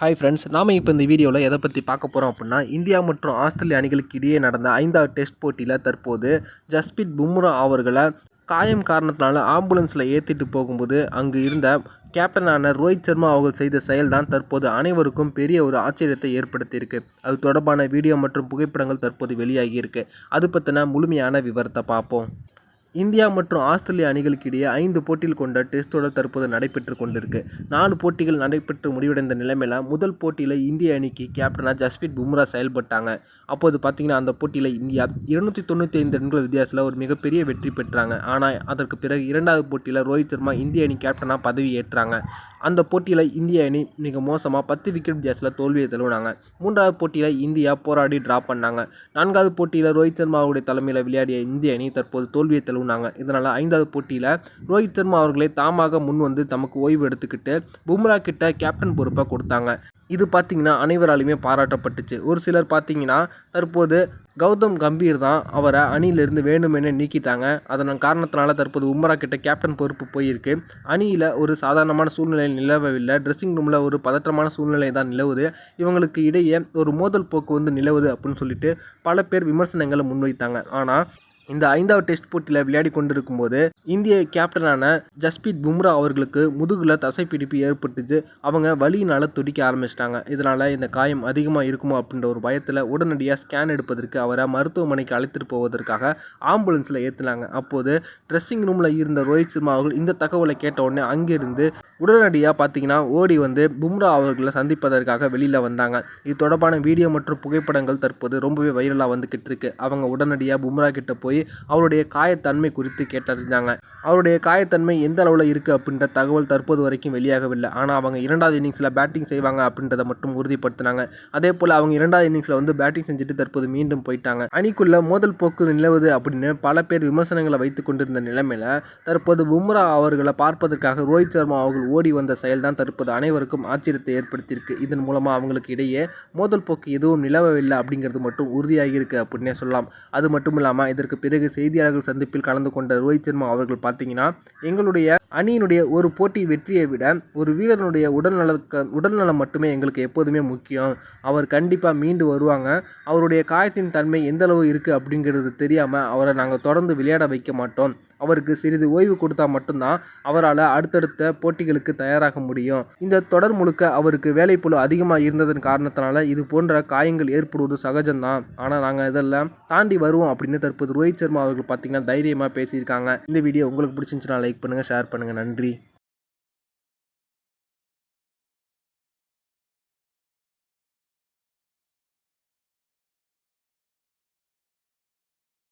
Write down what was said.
Hi friends நாம் இப்போ இந்த வீடியோவில் எதை பற்றி பார்க்க போகிறோம் அப்படின்னா இந்தியா மற்றும் ஆஸ்திரேலிய அணிகளுக்கு இடையே நடந்த ஐந்தாவது டெஸ்ட் போட்டியில் தற்போது ஜஸ்பித் பும்ரா அவர்களை காயம் காரணத்தினால ஆம்புலன்ஸில் ஏற்றிட்டு போகும்போது அங்கு இருந்த கேப்டனான ரோஹித் சர்மா அவர்கள் செய்த செயல்தான் தற்போது அனைவருக்கும் பெரிய ஒரு ஆச்சரியத்தை ஏற்படுத்தியிருக்கு. அது தொடர்பான வீடியோ மற்றும் புகைப்படங்கள் தற்போது வெளியாகியிருக்கு அது பற்றின முழுமையான விவரத்தை பார்ப்போம். இந்தியா மற்றும் ஆஸ்திரேலிய அணிகளுக்கு இடையே ஐந்து போட்டிகள் கொண்ட டெஸ்ட் தொடர் தற்போது நடைபெற்று கொண்டிருக்கு. நாலு போட்டிகள் நடைபெற்று முடிவடைந்த நிலைமையில் முதல் போட்டியில் இந்திய அணிக்கு கேப்டனாக ஜஸ்பீத் பும்ரா செயல்பட்டாங்க. அப்போது பார்த்தீங்கன்னா அந்த போட்டியில் இந்தியா இருநூற்றி தொண்ணூற்றி ஐந்து ரன்கள் வித்தியாசத்தில் ஒரு மிகப்பெரிய வெற்றி பெற்றாங்க. ஆனால் அதற்கு பிறகு இரண்டாவது போட்டியில் ரோஹித் சர்மா இந்திய அணி கேப்டனாக பதவி ஏற்றாங்க. அந்த போட்டியில் இந்திய அணி மிக மோசமாக பத்து விக்கெட் வித்தியாசத்தில் தோல்வியை தழுவினாங்க. மூன்றாவது போட்டியில் இந்தியா போராடி டிராப் பண்ணாங்க. நான்காவது போட்டியில் ரோஹித் சர்மாவுடைய தலைமையில் விளையாடிய இந்திய அணி தற்போது தோல்வியை தழுவினாங்க. இதனால் ஐந்தாவது போட்டியில் ரோஹித் சர்மா அவர்களே தாமாக முன் வந்து தமக்கு ஓய்வு எடுத்துக்கிட்டு பும்ரா கிட்ட கேப்டன் பொறுப்பை கொடுத்தாங்க. இது பார்த்திங்கன்னா அனைவராலையுமே பாராட்டப்பட்டுச்சு. ஒரு சிலர் பார்த்திங்கன்னா தற்போது கௌதம் கம்பீர் தான் அவரை அணியிலிருந்து வேணுமெனே நீக்கிட்டாங்க. அதன் காரணத்தினால தற்போது உம்ரா கிட்ட கேப்டன் பொறுப்பு போயிருக்கு. அணியில் ஒரு சாதாரணமான சூழ்நிலை நிலவவில்லை. ட்ரெஸ்ஸிங் ரூமில் ஒரு பதற்றமான சூழ்நிலை தான் நிலவுது. இவங்களுக்கு இடையே ஒரு மோதல் போக்கு வந்து நிலவுது அப்படின்னு சொல்லிட்டு பல பேர் விமர்சனங்களை முன்வைத்தாங்க. ஆனால் இந்த ஐந்தாவது டெஸ்ட் போட்டியில் விளையாடி கொண்டிருக்கும்போது இந்திய கேப்டனான ஜஸ்பீத் பும்ரா அவர்களுக்கு முதுகில் தசைப்பிடிப்பு ஏற்பட்டுச்சு. அவங்க வலியினால் துடிக்க ஆரம்பிச்சிட்டாங்க. இதனால் இந்த காயம் அதிகமாக இருக்குமோ அப்படின்ற ஒரு பயத்தில் உடனடியாக ஸ்கேன் எடுப்பதற்கு அவரை மருத்துவமனைக்கு அழைத்துட்டு போவதற்காக ஆம்புலன்ஸில் ஏற்றினாங்க அப்போது ட்ரெஸ்ஸிங் ரூமில் இருந்த ரோஹித் சர்மா அவர்கள் இந்த தகவலை கேட்ட உடனே அங்கிருந்து உடனடியாக பார்த்தீங்கன்னா ஓடி வந்து பும்ரா அவர்களை சந்திப்பதற்காக வெளியில் வந்தாங்க. இது தொடர்பான வீடியோ மற்றும் புகைப்படங்கள் தற்போது ரொம்பவே வைரலாக வந்துக்கிட்டு இருக்கு. அவங்க உடனடியாக பும்ரா கிட்ட போய் அவருடைய காயத்தன்மை குறித்து கேட்டறிஞ்சாங்க. அவருடைய காயத்தன்மை எந்த அளவில் இருக்குது அப்படின்ற தகவல் தற்போது வரைக்கும் வெளியாகவில்லை. ஆனால் அவங்க இரண்டாவது இன்னிங்ஸில் பேட்டிங் செய்வாங்க அப்படின்றத மட்டும் உறுதிப்படுத்தினாங்க. அதே போல் அவங்க இரண்டாவது இன்னிங்ஸில் வந்து பேட்டிங் செஞ்சுட்டு தற்போது மீண்டும் போயிட்டாங்க. அணிக்குள்ள மோதல் போக்கு நிலவுது அப்படின்னு பல பேர் விமர்சனங்களை வைத்து கொண்டிருந்த நிலைமையில் தற்போது பும்ரா அவர்களை பார்ப்பதற்காக ரோஹித் சர்மா அவர்கள் ஓடி வந்த செயல்தான் தற்போது அனைவருக்கும் ஆச்சரியத்தை ஏற்படுத்தியிருக்கு. இதன் மூலமாக அவங்களுக்கு இடையே மோதல் போக்கு எதுவும் நிலவவில்லை அப்படிங்கிறது மட்டும் உறுதியாகியிருக்கு அப்படின்னே சொல்லலாம். அது மட்டும் இல்லாமல் இதற்கு பிறகு செய்தியாளர்கள் சந்திப்பில் கலந்து கொண்ட ரோஹித் சர்மா அவர்கள் பார்த்தீங்கன்னா எங்களுடைய அணியினுடைய ஒரு போட்டி வெற்றியை விட ஒரு வீரனுடைய உடல்நலக்க உடல்நலம் மட்டுமே எங்களுக்கு எப்போதுமே முக்கியம். அவர் கண்டிப்பாக மீண்டு வருவாங்க. அவருடைய காயத்தின் தன்மை எந்தளவு இருக்குது அப்படிங்கிறது தெரியாமல் அவரை நாங்கள் தொடர்ந்து விளையாட வைக்க மாட்டோம். அவருக்கு சிறிது ஓய்வு கொடுத்தா மட்டும்தான் அவரால் அடுத்தடுத்த போட்டிகளுக்கு தயாராக முடியும். இந்த தொடர் முழுக்க அவருக்கு வேலைப்புழு அதிகமாக இருந்ததன் காரணத்தினால இது போன்ற காயங்கள் ஏற்படுவது சகஜம்தான். ஆனால் நாங்கள் இதெல்லாம் தாண்டி வருவோம் அப்படின்னு தற்போது ரோஹித் சர்மா அவர்கள் பார்த்தீங்கன்னா தைரியமாக பேசியிருக்காங்க. இந்த வீடியோ உங்களுக்கு பிடிச்சிருந்துச்சுன்னா லைக் பண்ணுங்கள் ஷேர் பண்ணுங்கள் நன்றி.